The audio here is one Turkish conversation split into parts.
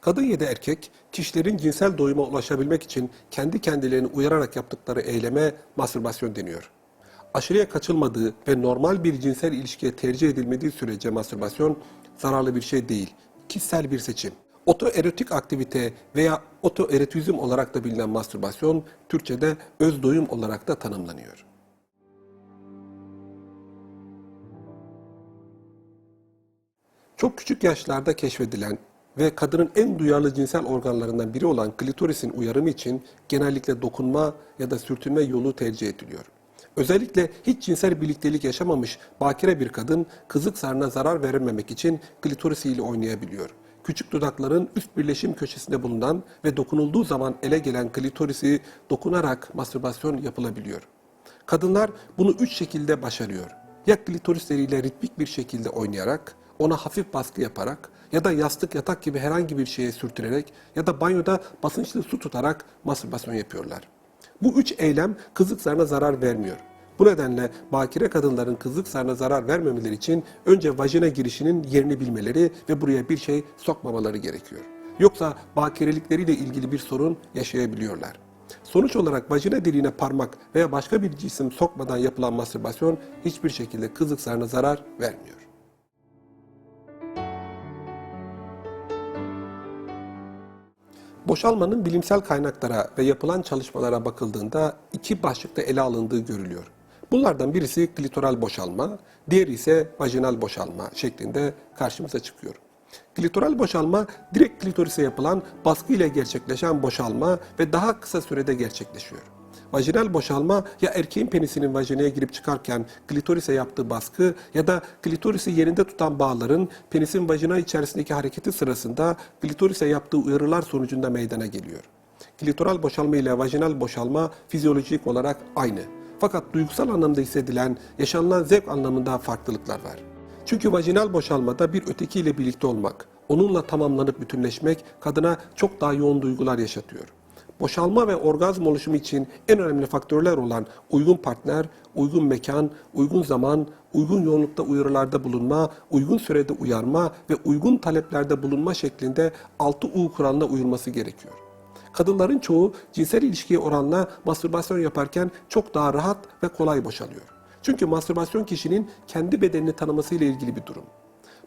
Kadın ya da erkek, kişilerin cinsel doyuma ulaşabilmek için kendi kendilerini uyararak yaptıkları eyleme mastürbasyon deniyor. Aşırıya kaçılmadığı ve normal bir cinsel ilişkiye tercih edilmediği sürece mastürbasyon zararlı bir şey değil, kişisel bir seçim. Otoerotik aktivite veya otoerotizm olarak da bilinen mastürbasyon, Türkçe'de öz doyum olarak da tanımlanıyor. Çok küçük yaşlarda keşfedilen ve kadının en duyarlı cinsel organlarından biri olan klitorisin uyarımı için genellikle dokunma ya da sürtünme yolu tercih ediliyor. Özellikle hiç cinsel birliktelik yaşamamış bakire bir kadın kızık zarına zarar vermemek için klitorisiyle oynayabiliyor. Küçük dudakların üst birleşim köşesinde bulunan ve dokunulduğu zaman ele gelen klitorisi dokunarak mastürbasyon yapılabiliyor. Kadınlar bunu üç şekilde başarıyor. Ya klitorisleriyle ritmik bir şekilde oynayarak, ona hafif baskı yaparak ya da yastık yatak gibi herhangi bir şeye sürtünerek ya da banyoda basınçlı su tutarak mastürbasyon yapıyorlar. Bu üç eylem kızlık zarına zarar vermiyor. Bu nedenle bakire kadınların kızlık zarına zarar vermemeleri için önce vajina girişinin yerini bilmeleri ve buraya bir şey sokmamaları gerekiyor. Yoksa bakirelikleriyle ilgili bir sorun yaşayabiliyorlar. Sonuç olarak vajina deliğine parmak veya başka bir cisim sokmadan yapılan mastürbasyon hiçbir şekilde kızlık zarına zarar vermiyor. Boşalmanın bilimsel kaynaklara ve yapılan çalışmalara bakıldığında iki başlıkta ele alındığı görülüyor. Bunlardan birisi klitoral boşalma, diğeri ise vajinal boşalma şeklinde karşımıza çıkıyor. Klitoral boşalma direkt klitorise yapılan baskı ile gerçekleşen boşalma ve daha kısa sürede gerçekleşiyor. Vajinal boşalma ya erkeğin penisinin vajinaya girip çıkarken klitorise yaptığı baskı ya da klitorisi yerinde tutan bağların penisin vajina içerisindeki hareketi sırasında klitorise yaptığı uyarılar sonucunda meydana geliyor. Klitoral boşalma ile vajinal boşalma fizyolojik olarak aynı. Fakat duygusal anlamda hissedilen, yaşanılan zevk anlamında farklılıklar var. Çünkü vajinal boşalmada bir ötekiyle birlikte olmak, onunla tamamlanıp bütünleşmek kadına çok daha yoğun duygular yaşatıyor. Boşalma ve orgazm oluşumu için en önemli faktörler olan uygun partner, uygun mekan, uygun zaman, uygun yoğunlukta uyarılarda bulunma, uygun sürede uyarma ve uygun taleplerde bulunma şeklinde 6U kuralına uyulması gerekiyor. Kadınların çoğu cinsel ilişkiye oranla mastürbasyon yaparken çok daha rahat ve kolay boşalıyor. Çünkü mastürbasyon kişinin kendi bedenini tanımasıyla ilgili bir durum.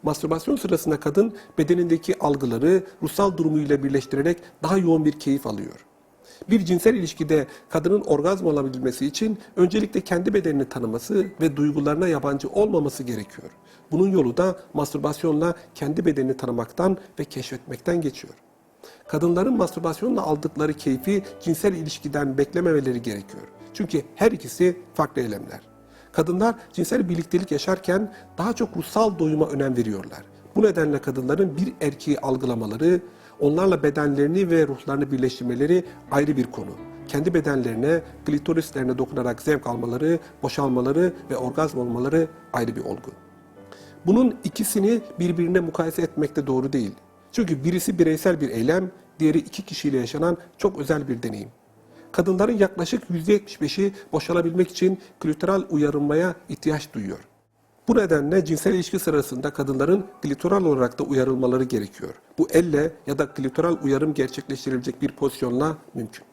Mastürbasyon sırasında kadın bedenindeki algıları ruhsal durumuyla birleştirerek daha yoğun bir keyif alıyor. Bir cinsel ilişkide kadının orgazm olabilmesi için öncelikle kendi bedenini tanıması ve duygularına yabancı olmaması gerekiyor. Bunun yolu da mastürbasyonla kendi bedenini tanımaktan ve keşfetmekten geçiyor. Kadınların mastürbasyonla aldıkları keyfi cinsel ilişkiden beklememeleri gerekiyor. Çünkü her ikisi farklı eylemler. Kadınlar cinsel birliktelik yaşarken daha çok ruhsal doyuma önem veriyorlar. Bu nedenle kadınların bir erkeği algılamaları, onlarla bedenlerini ve ruhlarını birleştirmeleri ayrı bir konu. Kendi bedenlerine, klitorislerine dokunarak zevk almaları, boşalmaları ve orgazm olmaları ayrı bir olgu. Bunun ikisini birbirine mukayese etmek de doğru değil. Çünkü birisi bireysel bir eylem, diğeri iki kişiyle yaşanan çok özel bir deneyim. Kadınların yaklaşık %75'i boşalabilmek için klitoral uyarılmaya ihtiyaç duyuyor. Bu nedenle cinsel ilişki sırasında kadınların klitoral olarak da uyarılmaları gerekiyor. Bu elle ya da klitoral uyarım gerçekleştirilecek bir pozisyonla mümkün.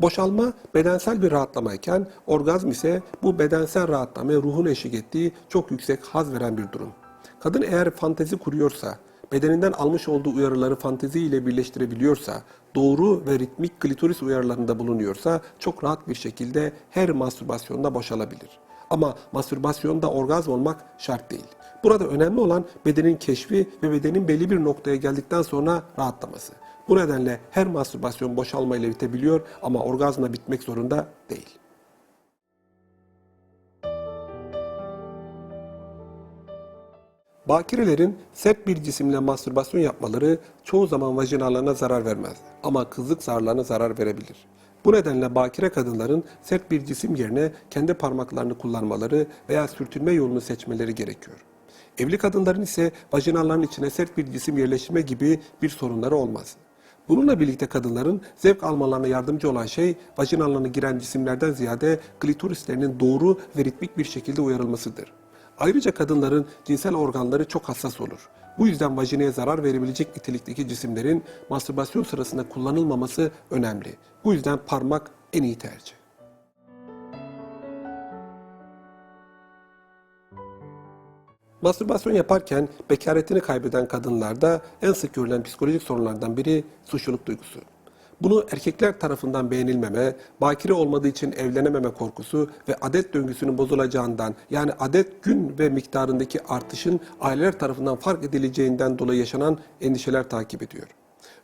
Boşalma bedensel bir rahatlamayken orgazm ise bu bedensel rahatlamaya ruhun eşlik ettiği çok yüksek haz veren bir durum. Kadın eğer fantezi kuruyorsa, bedeninden almış olduğu uyarıları fantezi ile birleştirebiliyorsa, doğru ve ritmik klitoris uyarılarında bulunuyorsa çok rahat bir şekilde her mastürbasyonda boşalabilir. Ama mastürbasyonda orgazm olmak şart değil. Burada önemli olan bedenin keşfi ve bedenin belli bir noktaya geldikten sonra rahatlaması. Bu nedenle her mastürbasyon boşalmayla bitebiliyor ama orgazmla bitmek zorunda değil. Bakirelerin sert bir cisimle mastürbasyon yapmaları çoğu zaman vajinalarına zarar vermez ama kızlık zarlarına zarar verebilir. Bu nedenle bakire kadınların sert bir cisim yerine kendi parmaklarını kullanmaları veya sürtünme yolunu seçmeleri gerekiyor. Evli kadınların ise vajinaların içine sert bir cisim yerleştirme gibi bir sorunları olmaz. Bununla birlikte kadınların zevk almalarına yardımcı olan şey vajinalarına giren cisimlerden ziyade klitorislerinin doğru ve ritmik bir şekilde uyarılmasıdır. Ayrıca kadınların cinsel organları çok hassas olur. Bu yüzden vajineye zarar verebilecek nitelikteki cisimlerin mastürbasyon sırasında kullanılmaması önemli. Bu yüzden parmak en iyi tercih. Mastürbasyon yaparken bekaretini kaybeden kadınlarda en sık görülen psikolojik sorunlardan biri suçluluk duygusu. Bunu erkekler tarafından beğenilmeme, bakire olmadığı için evlenememe korkusu ve adet döngüsünün bozulacağından yani adet gün ve miktarındaki artışın aileler tarafından fark edileceğinden dolayı yaşanan endişeler takip ediyor.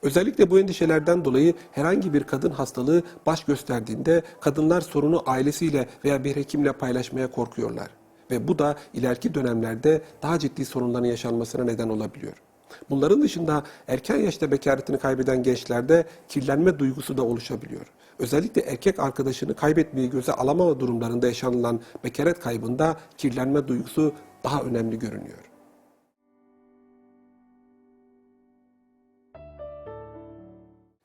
Özellikle bu endişelerden dolayı herhangi bir kadın hastalığı baş gösterdiğinde kadınlar sorunu ailesiyle veya bir hekimle paylaşmaya korkuyorlar ve bu da ileriki dönemlerde daha ciddi sorunların yaşanmasına neden olabiliyor. Bunların dışında erken yaşta bekaretini kaybeden gençlerde kirlenme duygusu da oluşabiliyor. Özellikle erkek arkadaşını kaybetmeyi göze alamama durumlarında yaşanılan bekaret kaybında kirlenme duygusu daha önemli görünüyor.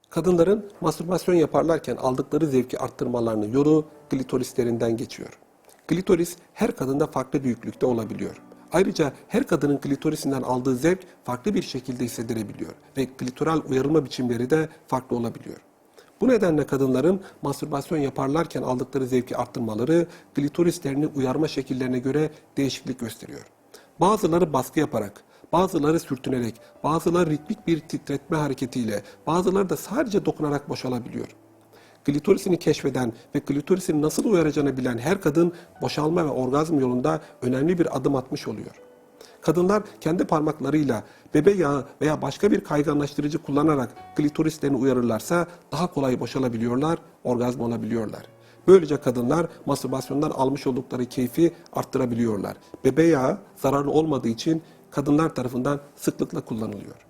Kadınların mastürbasyon yaparlarken aldıkları zevki arttırmalarının yolu klitorislerinden geçiyor. Klitoris her kadında farklı büyüklükte olabiliyor. Ayrıca her kadının klitorisinden aldığı zevk farklı bir şekilde hissedilebiliyor ve klitoral uyarılma biçimleri de farklı olabiliyor. Bu nedenle kadınların mastürbasyon yaparlarken aldıkları zevki arttırmaları klitorislerini uyarma şekillerine göre değişiklik gösteriyor. Bazıları baskı yaparak, bazıları sürtünerek, bazıları ritmik bir titretme hareketiyle, bazıları da sadece dokunarak boşalabiliyor. Klitorisini keşfeden ve klitorisini nasıl uyaracağını bilen her kadın boşalma ve orgazm yolunda önemli bir adım atmış oluyor. Kadınlar kendi parmaklarıyla bebe yağı veya başka bir kayganlaştırıcı kullanarak klitorislerini uyarırlarsa daha kolay boşalabiliyorlar, orgazm olabiliyorlar. Böylece kadınlar mastürbasyondan almış oldukları keyfi arttırabiliyorlar. Bebe yağı zararlı olmadığı için kadınlar tarafından sıklıkla kullanılıyor.